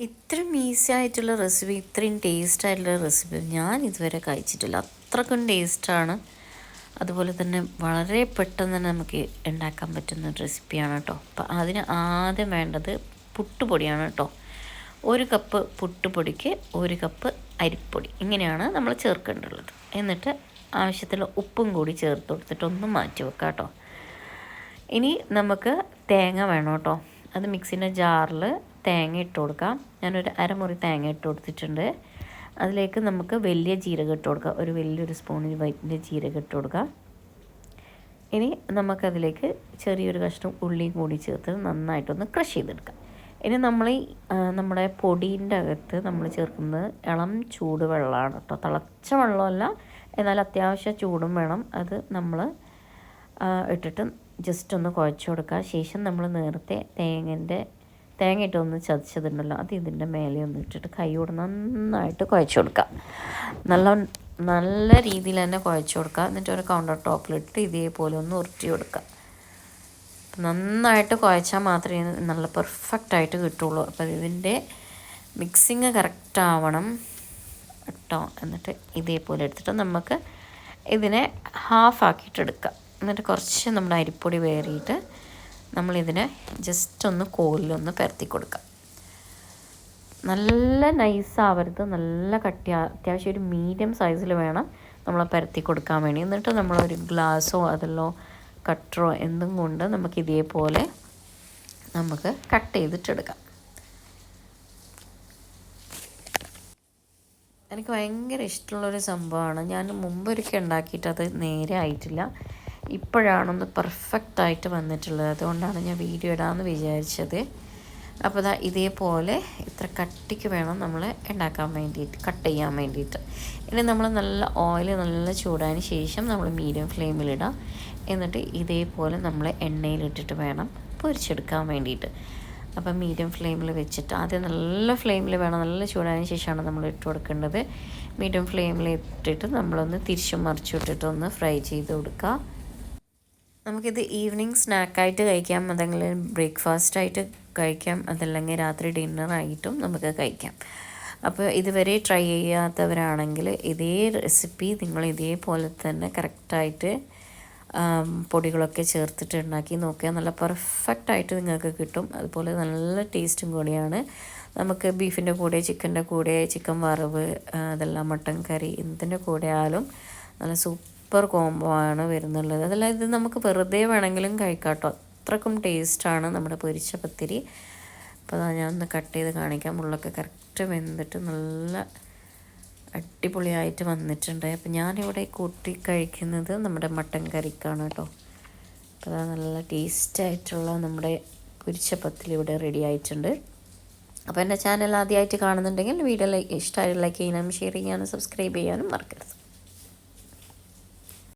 ഇത്രയും ഈസി ആയിട്ടുള്ള റെസിപ്പി ഇത്രയും ടേസ്റ്റ് ആയിട്ടുള്ള റെസിപ്പി ഞാൻ ഇതുവരെ കഴിച്ചിട്ടില്ല. അത്രക്കും ടേസ്റ്റാണ് അതുപോലെ തന്നെ വളരെ പെട്ടെന്ന് തന്നെ നമുക്ക് ഉണ്ടാക്കാൻ പറ്റുന്ന റെസിപ്പിയാണ് കേട്ടോ അപ്പം അതിന് ആദ്യം വേണ്ടത് പുട്ടുപൊടിയാണ് കേട്ടോ ഒരു കപ്പ് പുട്ടുപൊടിക്ക് ഒരു കപ്പ് അരിപ്പൊടി. ഇങ്ങനെയാണ് നമ്മൾ ചേർക്കേണ്ടുള്ളത് എന്നിട്ട് ആവശ്യത്തിലുള്ള ഉപ്പും കൂടി ചേർത്ത് കൊടുത്തിട്ട് ഒന്ന് മാറ്റി വെക്കാം കേട്ടോ ഇനി നമുക്ക് തേങ്ങ വേണം കേട്ടോ അത് മിക്സിന്റെ ജാറിൽ തേങ്ങ ഇട്ട് കൊടുക്കാം. ഞാനൊരു അരമുറി തേങ്ങ ഇട്ട് കൊടുത്തിട്ടുണ്ട്. അതിലേക്ക് നമുക്ക് വലിയ ജീരകം ഇട്ട് കൊടുക്കാം. ഒരു വലിയൊരു സ്പൂണിൽ വലിയ ജീരകം ഇട്ട് കൊടുക്കാം. ഇനി നമുക്കതിലേക്ക് ചെറിയൊരു കഷ്ണം ഉള്ളിയും കൂടി ചേർത്ത് നന്നായിട്ടൊന്ന് ക്രഷ് ചെയ്തെടുക്കാം. ഇനി നമ്മൾ നമ്മുടെ പൊടീന്റെ അകത്ത് നമ്മൾ ചേർക്കുന്നത് ഇളം ചൂട് വെള്ളമാണ് കേട്ടോ. തിളച്ച വെള്ളമല്ല എന്നാൽ അത്യാവശ്യം ചൂടും വേണം. അത് നമ്മൾ ഇട്ടിട്ട് ജസ്റ്റ് ഒന്ന് കുഴച്ച് കൊടുക്കുക ശേഷം നമ്മൾ നേരത്തെ തേങ്ങന്റെ തേങ്ങ ഇട്ടൊന്ന് ചതച്ചതുണ്ടല്ലോ അത് ഇതിന്റെ മേലെ ഒന്ന് ഇട്ടിട്ട് കൈയോട് നന്നായിട്ട് കുഴച്ച് കൊടുക്കുക. നല്ല നല്ല രീതിയിൽ തന്നെ കുഴച്ച് കൊടുക്കുക. എന്നിട്ട് ഒരു കൗണ്ടർ ടോപ്പിലിട്ട് ഇതേപോലെ ഒന്ന് ഉരുട്ടി കൊടുക്കുക. നന്നായിട്ട് കുഴച്ചാൽ മാത്രമേ നല്ല പെർഫെക്റ്റ് ആയിട്ട് കിട്ടുള്ളൂ. അപ്പോൾ ഇതിന്റെ മിക്സിങ് കറക്റ്റ് ആവണം കേട്ടോ. എന്നിട്ട് ഇതേപോലെ എടുത്തിട്ട് നമുക്ക് ഇതിനെ ഹാഫ് ആക്കിയിട്ട് എടുക്കുക. എന്നിട്ട് കുറച്ച് നമ്മുടെ അരിപ്പൊടി വേറിയിട്ട് നമ്മളിതിനെ ജസ്റ്റ് ഒന്ന് കോലിലൊന്ന് പരത്തി കൊടുക്കാം. നല്ല നൈസാവരുത് നല്ല കട്ടി അത്യാവശ്യം ഒരു മീഡിയം സൈസിൽ വേണം നമ്മൾ പരത്തി കൊടുക്കാൻ വേണ്ടി. എന്നിട്ട് നമ്മളൊരു ഗ്ലാസ്സോ അതല്ലോ കട്ടറോ എന്തും കൊണ്ട് നമുക്ക് ഇതേപോലെ നമുക്ക് കട്ട് ചെയ്തിട്ടെടുക്കാം. എനിക്ക് ഭയങ്കര ഇഷ്ടമുള്ളൊരു സംഭവമാണ്. ഞാൻ മുമ്പൊരിക്കൽ ഉണ്ടാക്കിയിട്ട് അത് നേരെ ആയിട്ടില്ല. ഇപ്പോഴാണൊന്ന് പെർഫെക്റ്റ് ആയിട്ട് വന്നിട്ടുള്ളത്. അതുകൊണ്ടാണ് ഞാൻ വീഡിയോ ഇടാമെന്ന് വിചാരിച്ചത്. അപ്പോൾ ഇതാ ഇതേപോലെ ഇത്ര കട്ടിക്ക് വേണം നമ്മൾ ഉണ്ടാക്കാൻ വേണ്ടിയിട്ട് കട്ട് ചെയ്യാൻ വേണ്ടിയിട്ട്. ഇനി നമ്മൾ നല്ല ഓയിൽ നല്ല ചൂടായതിന് ശേഷം നമ്മൾ മീഡിയം ഫ്ലെയിമിലിടാം എന്നിട്ട് ഇതേപോലെ നമ്മൾ എണ്ണയിലിട്ടിട്ട് വേണം പൊരിച്ചെടുക്കാൻ വേണ്ടിയിട്ട്. അപ്പം മീഡിയം ഫ്ലെയിമിൽ വെച്ചിട്ട് ആദ്യം നല്ല ഫ്ലെയിമിൽ വേണം. നല്ല ചൂടായതിന് ശേഷമാണ് നമ്മൾ ഇട്ട് കൊടുക്കേണ്ടത്. മീഡിയം ഫ്ലെയിമിൽ ഇട്ടിട്ട് നമ്മളൊന്ന് തിരിച്ചും മറിച്ചു ഇട്ടിട്ട് ഒന്ന് ഫ്രൈ ചെയ്ത് കൊടുക്കുക നമുക്കിത് ഈവനിങ് സ്നാക്കായിട്ട് കഴിക്കാം. അതെങ്കിൽ ബ്രേക്ക്ഫാസ്റ്റായിട്ട് കഴിക്കാം. അതല്ലെങ്കിൽ രാത്രി ഡിന്നറായിട്ടും നമുക്ക് കഴിക്കാം. അപ്പോൾ ഇതുവരെ ട്രൈ ചെയ്യാത്തവരാണെങ്കിൽ ഇതേ റെസിപ്പി നിങ്ങൾ ഇതേപോലെ തന്നെ കറക്റ്റായിട്ട് പൊടികളൊക്കെ ചേർത്തിട്ട് ഉണ്ടാക്കി നോക്കിയാൽ നല്ല പെർഫെക്റ്റ് ആയിട്ട് നിങ്ങൾക്ക് കിട്ടും. അതുപോലെ നല്ല ടേസ്റ്റും കൂടിയാണ്. നമുക്ക് ബീഫിന്റെ കൂടെ ചിക്കന്റെ കൂടെ ചിക്കൻ വറവ് അതെല്ലാം മട്ടൻ കറി എന്തിന്റെ കൂടെ ആയാലും നല്ല സൂപ്പർ കോംബോ ആണ് വരുന്നുള്ളത്. അതല്ല ഇത് നമുക്ക് വെറുതെ വേണമെങ്കിലും കഴിക്കാം കേട്ടോ അത്രക്കും ടേസ്റ്റാണ് നമ്മുടെ പൊരിച്ച പത്തിരി. അപ്പോൾ ഞാൻ ഒന്ന് കട്ട് ചെയ്ത് കാണിക്കാം. ഉള്ളൊക്കെ കറക്റ്റ് വെന്തിട്ട് നല്ല അടിപൊളിയായിട്ട് വന്നിട്ടുണ്ട്. അപ്പം ഞാനിവിടെ കൂട്ടി കഴിക്കുന്നത് നമ്മുടെ മട്ടൻ കറിക്കാണ് കേട്ടോ. അപ്പോൾ അതാ നല്ല ടേസ്റ്റായിട്ടുള്ള നമ്മുടെ പൊരിച്ച പത്തിരി ഇവിടെ റെഡി ആയിട്ടുണ്ട്. അപ്പോൾ എന്റെ ചാനൽ ആദ്യമായിട്ട് കാണുന്നുണ്ടെങ്കിൽ വീഡിയോ ലൈക്ക് ഇഷ്ടമായി ലൈക്ക് ചെയ്യാനും ഷെയർ ചെയ്യാനും സബ്സ്ക്രൈബ് ചെയ്യാനും മറക്കരുത്.